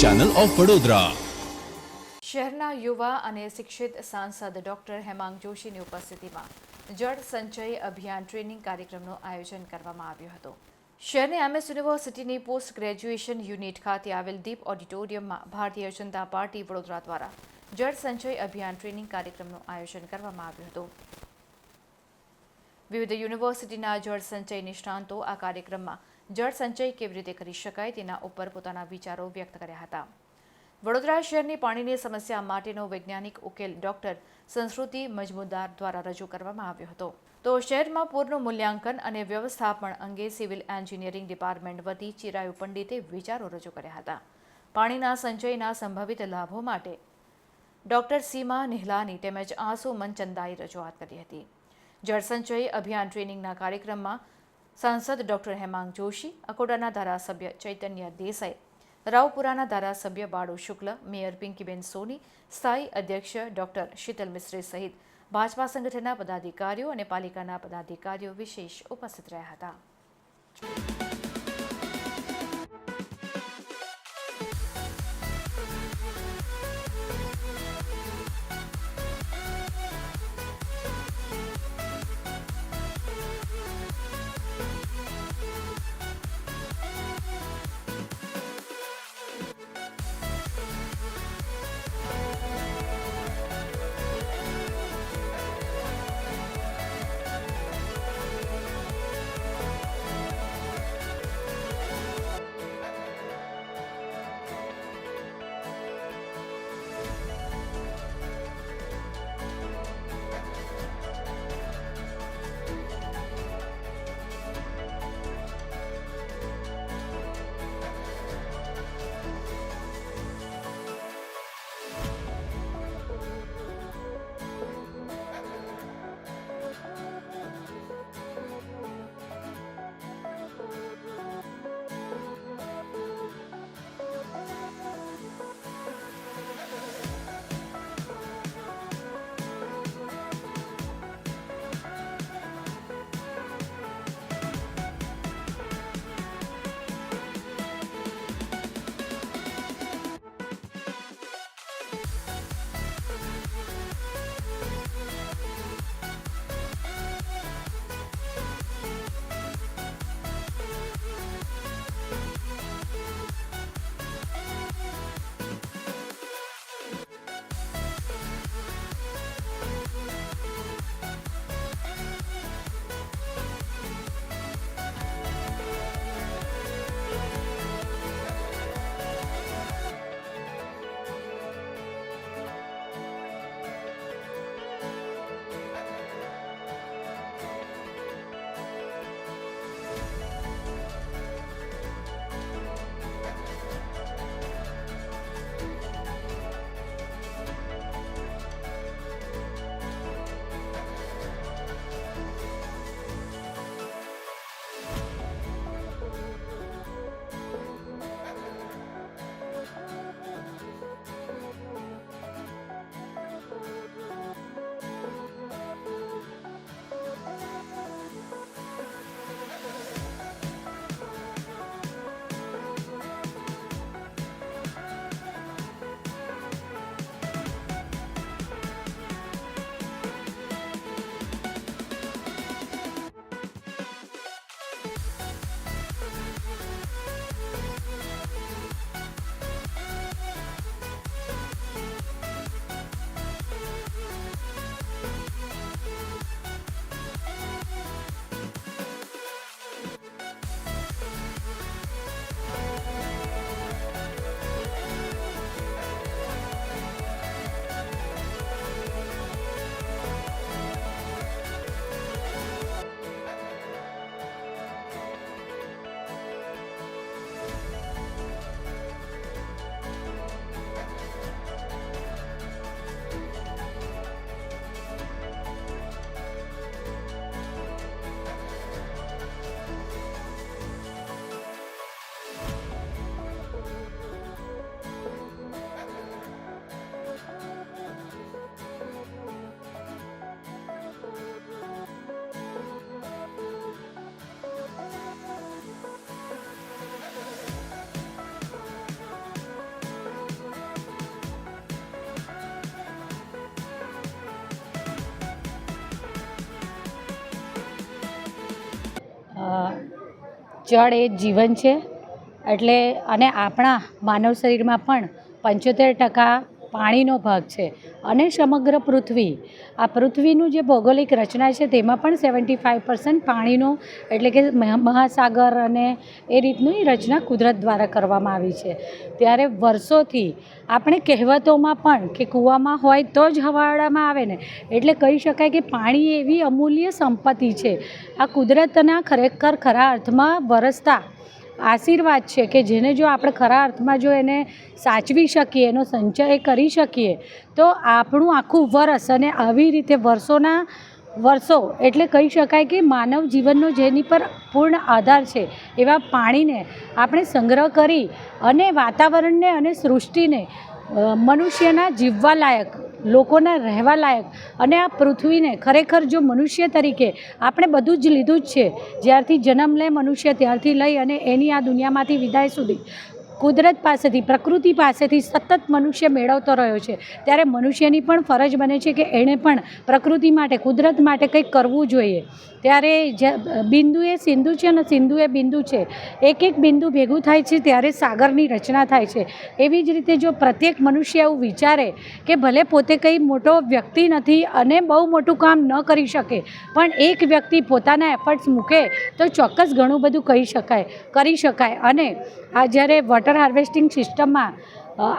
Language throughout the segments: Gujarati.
ચેનલ ઓફ વડોદરા શહેરના યુવા અને શિક્ષિત સાંસદ ડોક્ટર હેમાંગ જોશીની ઉપસ્થિતિમાં જળ સંચય અભિયાન ટ્રેનિંગ કાર્યક્રમનું આયોજન કરવામાં આવ્યું હતું. શહેરની એમએસ યુનિવર્સિટીની પોસ્ટ ગ્રેજ્યુએશન યુનિટ ખાતે આવેલ દીપ ઓડિટોરિયમમાં ભારતીય જનતા પાર્ટી વડોદરા દ્વારા જળ સંચય અભિયાન ટ્રેનિંગ કાર્યક્રમનું આયોજન કરવામાં આવ્યું હતું. વિવિધ યુનિવર્સિટીના જળ સંચય નિષ્ણાંતો આ કાર્યક્રમમાં જળ સંચય કેવી રીતે કરી શકાય તેના ઉપર પોતાના વિચારો વ્યક્ત કર્યા હતા. વડોદરા શહેરની પાણીની સમસ્યા માટેનો વૈજ્ઞાનિક ઉકેલ ડોક્ટર સંસ્કૃતિ મજમુદાર દ્વારા રજૂ કરવામાં આવ્યો હતો. તો શહેરમાં પૂરનું મૂલ્યાંકન અને વ્યવસ્થાપન અંગે સિવિલ એન્જિનિયરિંગ ડિપાર્ટમેન્ટ વતી ચિરાયુ પંડિતે વિચારો રજૂ કર્યા હતા. પાણીના સંચયના સંભવિત લાભો માટે ડોક્ટર સીમા નિહલાની તેમજ આંસુ મનચંદાએ રજૂઆત કરી હતી. જળસંચય અભિયાન ટ્રેનિંગના કાર્યક્રમમાં સાંસદ ડોક્ટર હેમાંગ જોશી અકોડાના ધારાસભ્ય ચૈતન્ય દેસાઈ, રાવપુરાના ધારાસભ્ય બાળુ શુક્લ, મેયર પિંકીબેન સોની, સ્થાયી અધ્યક્ષ ડોક્ટર શીતલ મિશ્રી સહિત ભાજપા સંગઠનના પદાધિકારીઓ અને પાલિકાના પદાધિકારીઓ વિશેષ ઉપસ્થિત રહ્યા હતા. જળ એ જીવન છે. એટલે અને આપણા માનવ શરીરમાં પણ પંચોતેર ટકા પાણીનો ભાગ છે અને સમગ્ર પૃથ્વી. આ પૃથ્વીનું જે ભૌગોલિક રચના છે તેમાં પણ સેવન્ટી ફાઇવ પર્સન્ટ પાણીનો એટલે કે મહાસાગર અને એ રીતની રચના કુદરત દ્વારા કરવામાં આવી છે. ત્યારે વર્ષોથી આપણે કહેવતોમાં પણ કે કૂવામાં હોય તો જ હવાડામાં આવે ને, એટલે કહી શકાય કે પાણી એવી અમૂલ્ય સંપત્તિ છે. આ કુદરતના ખરેખર ખરા અર્થમાં વરસતા આશીર્વાદ છે કે જેને જો આપણે ખરા અર્થમાં જો એને સાચવી શકીએ, એનો સંચય કરી શકીએ, તો આપણું આખું વરસ અને આવી રીતે વર્ષોના વર્ષો, એટલે કહી શકાય કે માનવ જીવનનો જેની પર પૂર્ણ આધાર છે, એવા પાણીને આપણે સંગ્રહ કરી અને વાતાવરણને અને સૃષ્ટિને મનુષ્યના જીવવા લાયક લોકોના રહેવા લાયક અને આ પૃથ્વીને ખરેખર જો મનુષ્ય તરીકે આપણે બધું જ લીધું જ છે, જ્યારથી જન્મ લે મનુષ્ય, ત્યારથી લઈ અને એની આ દુનિયામાંથી વિદાય સુધી. કુદરત પાસેથી, પ્રકૃતિ પાસેથી સતત મનુષ્ય મેળવતો રહ્યો છે. ત્યારે મનુષ્યની પણ ફરજ બને છે કે એણે પણ પ્રકૃતિ માટે, કુદરત માટે કંઈક કરવું જોઈએ. ત્યારે જ- બિંદુ એ સિંધુ છે અને સિંધુ એ બિંદુ છે. એક એક બિંદુ ભેગું થાય છે ત્યારે સાગરની રચના થાય છે. એવી જ રીતે જો પ્રત્યેક મનુષ્ય એવું વિચારે કે ભલે પોતે કંઈ મોટો વ્યક્તિ નથી અને બહુ મોટું કામ ન કરી શકે, પણ એક વ્યક્તિ પોતાના એફર્ટ્સ મૂકે તો ચોક્કસ ઘણું બધું કહી શકાય, કરી શકાય. અને આ જ્યારે વોટર હાર્વેસ્ટિંગ સિસ્ટમમાં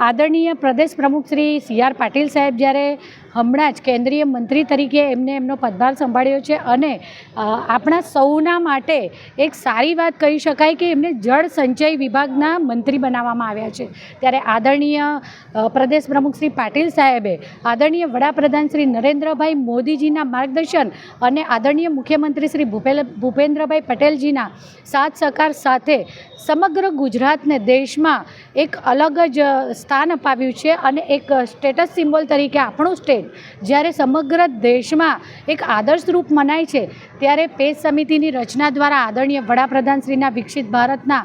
આદરણીય પ્રદેશ પ્રમુખ શ્રી સી આર પાટીલ સાહેબ જ્યારે હમણાં જ કેન્દ્રીય મંત્રી તરીકે એમને એમનો પદભાર સંભાળ્યો છે અને આપણા સૌના માટે એક સારી વાત કહી શકાય કે એમને જળ સંચય વિભાગના મંત્રી બનાવવામાં આવ્યા છે. ત્યારે આદરણીય પ્રદેશ પ્રમુખ શ્રી પાટીલ સાહેબે, આદરણીય વડાપ્રધાન શ્રી નરેન્દ્રભાઈ મોદીજીના માર્ગદર્શન અને આદરણીય મુખ્યમંત્રી શ્રી ભૂપેલ, ભૂપેન્દ્રભાઈ પટેલજીના સાથ સહકાર સાથે સમગ્ર ગુજરાતને દેશમાં એક અલગ જ સ્થાન અપાવ્યું છે અને એક સ્ટેટસ સિમ્બોલ તરીકે આપણું સ્ટેટ જ્યારે સમગ્ર દેશમાં એક આદર્શરૂપ મનાય છે, ત્યારે પેજ સમિતિની રચના દ્વારા આદરણીય વડાપ્રધાન શ્રીના વિકસિત ભારતના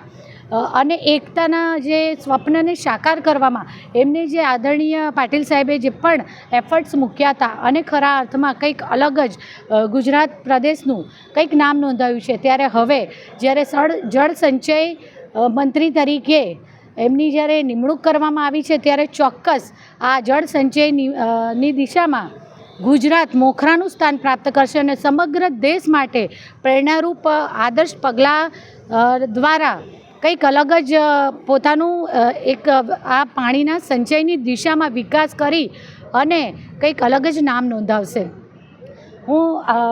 અને એકતાના જે સ્વપ્નને સાકાર કરવામાં એમને જે આદરણીય પાટીલ સાહેબે જે પણ એફર્ટ્સ મૂક્યા હતા અને ખરા અર્થમાં કંઈક અલગ જ ગુજરાત પ્રદેશનું કંઈક નામ નોંધાયું છે, ત્યારે હવે જ્યારે સળ જળ સંચય મંત્રી તરીકે એમની જ્યારે નિમણૂક કરવામાં આવી છે ત્યારે ચોક્કસ આ જળ સંચયની દિશામાં ગુજરાત મોખરાનું સ્થાન પ્રાપ્ત કરશે અને સમગ્ર દેશ માટે પ્રેરણારૂપ આદર્શ પગલાં દ્વારા કંઈક અલગ જ પોતાનું એક આ પાણીના સંચયની દિશામાં વિકાસ કરી અને કંઈક અલગ જ નામ નોંધાવશે. હું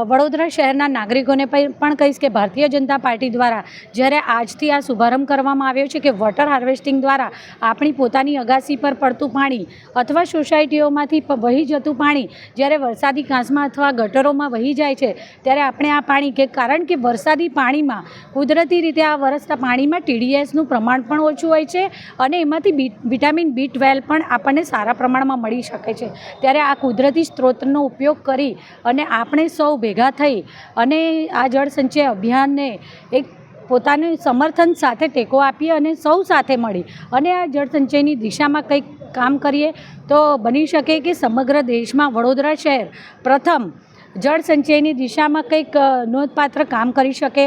વડોદરા શહેરના નાગરિકોને પણ કહીશ કે ભારતીય જનતા પાર્ટી દ્વારા જ્યારે આજથી આ શુભારંભ કરવામાં આવ્યો છે કે વોટર હાર્વેસ્ટિંગ દ્વારા આપણી પોતાની અગાસી પર પડતું પાણી અથવા સોસાયટીઓમાંથી વહી જતું પાણી જ્યારે વરસાદી કાંસમાં અથવા ગટરોમાં વહી જાય છે, ત્યારે આપણે આ પાણી કે, કારણ કે વરસાદી પાણીમાં કુદરતી રીતે આ વરસતા પાણીમાં ટીડીએસનું પ્રમાણ પણ ઓછું હોય છે અને એમાંથી વિટામિન બી ટ્વેલ્વ પણ આપણને સારા પ્રમાણમાં મળી શકે છે. ત્યારે આ કુદરતી સ્ત્રોતનો ઉપયોગ કરી અને આપણે સૌ ભેગા થઈ અને આ જળ સંચય અભિયાનને એક પોતાનું સમર્થન સાથે ટેકો આપીએ અને સૌ સાથે મળી અને આ જળસંચયની દિશામાં કંઈક કામ કરીએ તો બની શકે કે સમગ્ર દેશમાં વડોદરા શહેર પ્રથમ જળસંચયની દિશામાં કંઈક નોંધપાત્ર કામ કરી શકે.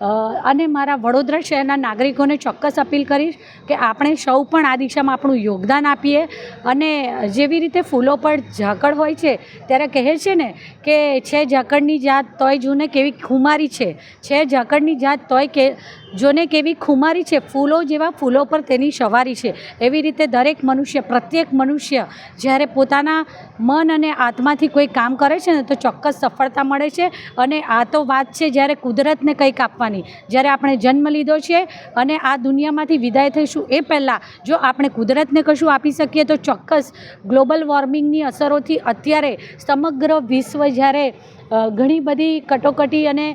અને મારા વડોદરા શહેરના નાગરિકોને ચોક્કસ અપીલ કરીશ કે આપણે સૌ પણ આ દિશામાં આપણું યોગદાન આપીએ અને જેવી રીતે ફૂલો પર ઝાકળ હોય છે, ત્યારે કહે છે ને કે, છે ઝાકળની જાત તોય જૂને કેવી ખુમારી છે. છે ઝાકળની જાત તોય કે જોને કેવી ખુમારી છે. ફૂલો જેવા ફૂલો પર તેની સવારી છે. એવી રીતે દરેક મનુષ્ય, પ્રત્યેક મનુષ્ય જ્યારે પોતાના મન અને આત્માથી કોઈ કામ કરે છે ને તો ચોક્કસ સફળતા મળે છે અને આ તો વાત છે જ્યારે કુદરતને કંઈક આપવાની. જ્યારે આપણે જન્મ લીધો છે અને આ દુનિયામાંથી વિદાય થઈશું એ પહેલાં, જો આપણે કુદરતને કશું આપી શકીએ તો ચોક્કસ ગ્લોબલ વોર્મિંગની અસરોથી અત્યારે સમગ્ર વિશ્વ જ્યારે ઘણી બધી કટોકટી અને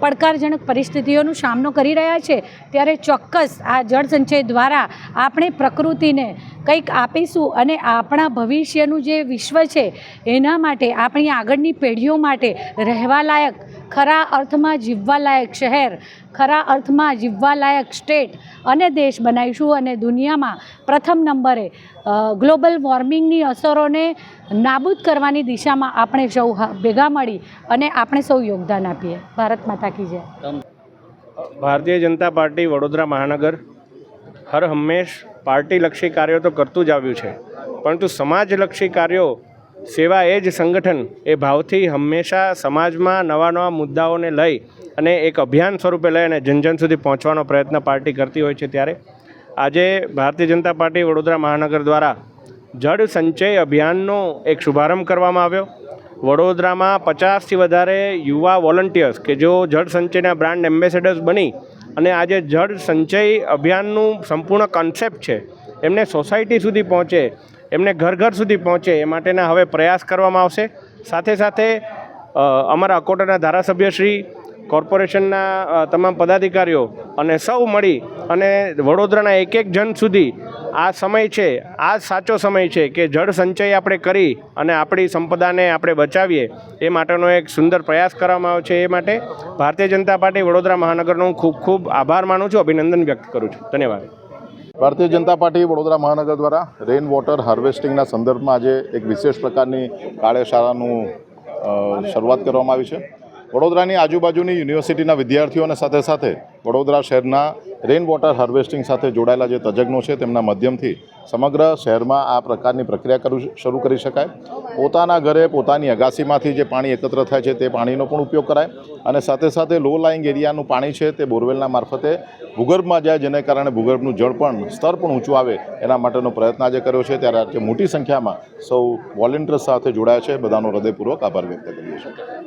પડકારજનક પરિસ્થિતિઓનો સામનો કરી રહ્યા છે. ત્યારે ચોક્કસ આ જળ સંચય દ્વારા આપણે પ્રકૃતિને કંઈક આપીશું અને આપણા ભવિષ્યનું જે વિશ્વ છે, એના માટે, આપણી આગળની પેઢીઓ માટે રહેવાલાયક, ખરા અર્થમાં જીવવાલાયક શહેર, ખરા અર્થમાં જીવવાલાયક સ્ટેટ અને દેશ બનાવીશું અને દુનિયામાં પ્રથમ નંબરે ગ્લોબલ વોર્મિંગની અસરોને નાબૂદ કરવાની દિશામાં આપણે સૌ ભેગા મળી અને આપણે સૌ યોગદાન આપીએ. ભારત માતા કી જય. ભારતીય જનતા પાર્ટી વડોદરા મહાનગર, હર હંમેશ પાર્ટીલક્ષી કાર્યો તો કરતું જ આવ્યું છે. પરંતુ સમાજલક્ષી કાર્યો, સેવા એ જ સંગઠન, એ ભાવથી હંમેશા સમાજમાં નવા નવા મુદ્દાઓને લઈ અને એક અભિયાન સ્વરૂપે લઈ અને જનજન સુધી પહોંચવાનો પ્રયત્ન પાર્ટી કરતી હોય છે ત્યારે. આજે ભારતીય જનતા પાર્ટી વડોદરા મહાનગર દ્વારા જળ સંચય અભિયાનનો એક શુભારંભ કરવામાં આવ્યો. વડોદરામાં પચાસથી વધારે યુવા વોલન્ટિયર્સ કે જેઓ જળ સંચયના બ્રાન્ડ એમ્બેસેડર્સ બની અને આજે જળ સંચય અભિયાનનું સંપૂર્ણ કન્સેપ્ટ છે. એમને સોસાયટી સુધી પહોંચે, એમને ઘર ઘર સુધી પહોંચે એ માટેના હવે પ્રયાસ કરવામાં આવશે. સાથે સાથે અમારા અકોટાના ધારાસભ્ય શ્રી કોર્પોરેશનના તમામ પદાધિકારીઓ અને સૌ મળી અને વડોદરાના એક એક જન સુધી આ સમય છે, આ સાચો સમય છે કે જળ સંચય આપણે કરી અને આપણી સંપદાને આપણે બચાવીએ, એ માટેનો એક સુંદર પ્રયાસ કરવામાં આવ્યો છે એ માટે ભારતીય જનતા પાર્ટી વડોદરા મહાનગરનો ખૂબ ખૂબ આભાર માનું છું, અભિનંદન વ્યક્ત કરું છું. ધન્યવાદ. ભારતીય જનતા પાર્ટી વડોદરા મહાનગર દ્વારા રેઇન વોટર હાર્વેસ્ટિંગના સંદર્ભમાં આજે એક વિશેષ પ્રકારની કાર્યશાળાનું શરૂઆત કરવામાં આવી છે. વડોદરાની આજુબાજુની યુનિવર્સિટીના વિદ્યાર્થીઓને સાથે સાથે વડોદરા શહેરના રેઇન વોટર હાર્વેસ્ટિંગ સાથે જોડાયેલા જે તજજ્ઞો છે, તેમના માધ્યમથી સમગ્ર શહેરમાં આ પ્રકારની પ્રક્રિયા કરું શરૂ કરી શકાય. પોતાના ઘરે પોતાની અગાસીમાંથી જે પાણી એકત્ર થાય છે, તે પાણીનો પણ ઉપયોગ કરાય અને સાથે સાથે લો લાઇંગ એરિયાનું પાણી છે, તે બોરવેલના મારફતે ભૂગર્ભમાં જાય, જેને કારણે ભૂગર્ભનું જળ પણ, સ્તર પણ ઊંચું આવે, એના માટેનો પ્રયત્ન આજે કર્યો છે. ત્યારે આજે મોટી સંખ્યામાં સૌ વોલેન્ટિયર્સ સાથે જોડાયા છે. બધાનો હૃદયપૂર્વક આભાર વ્યક્ત કરીએ છીએ.